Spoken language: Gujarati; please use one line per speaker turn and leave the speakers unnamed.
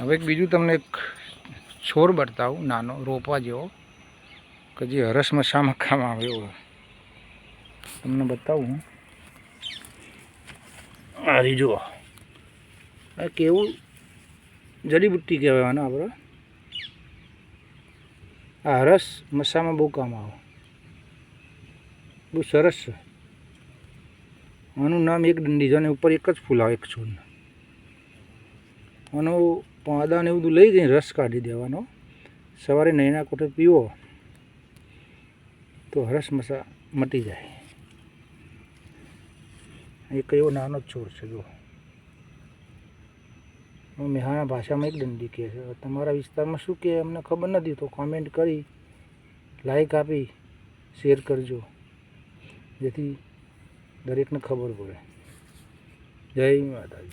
હવે એક બીજું તમને એક છોડ બતાવું, નાનો રોપા જેવો, કે જે હરસમાં શામાં કામ આવે એવો. તમને બતાવું આ જુઓ. આ કેવું જડીબુટ્ટી કહેવાય આને આપણે. આ હરસ મસામાં બહુ કામ આવે. બહુ સરસ છે. આનું નામ એક દંડી છે અને ઉપર એક જ ફૂલ આવે એક છોડનું. આનો પાંદા ને એવું બધું લઈ જઈને રસ કાઢી દેવાનો. સવારે નૈના કોઠે પીવો, તો હરસ મસા મટી જાય. એક એવો નાનો છોડ છે જો મેહાણા ભાષામાં એક દંડી કહે છે. તમારા વિસ્તારમાં શું કહે? અમને ખબર નથી, તો કોમેન્ટ કરી લાઈક આપી શેર કરજો. જેથી દરેકને ખબર પડે. જય માતાજી.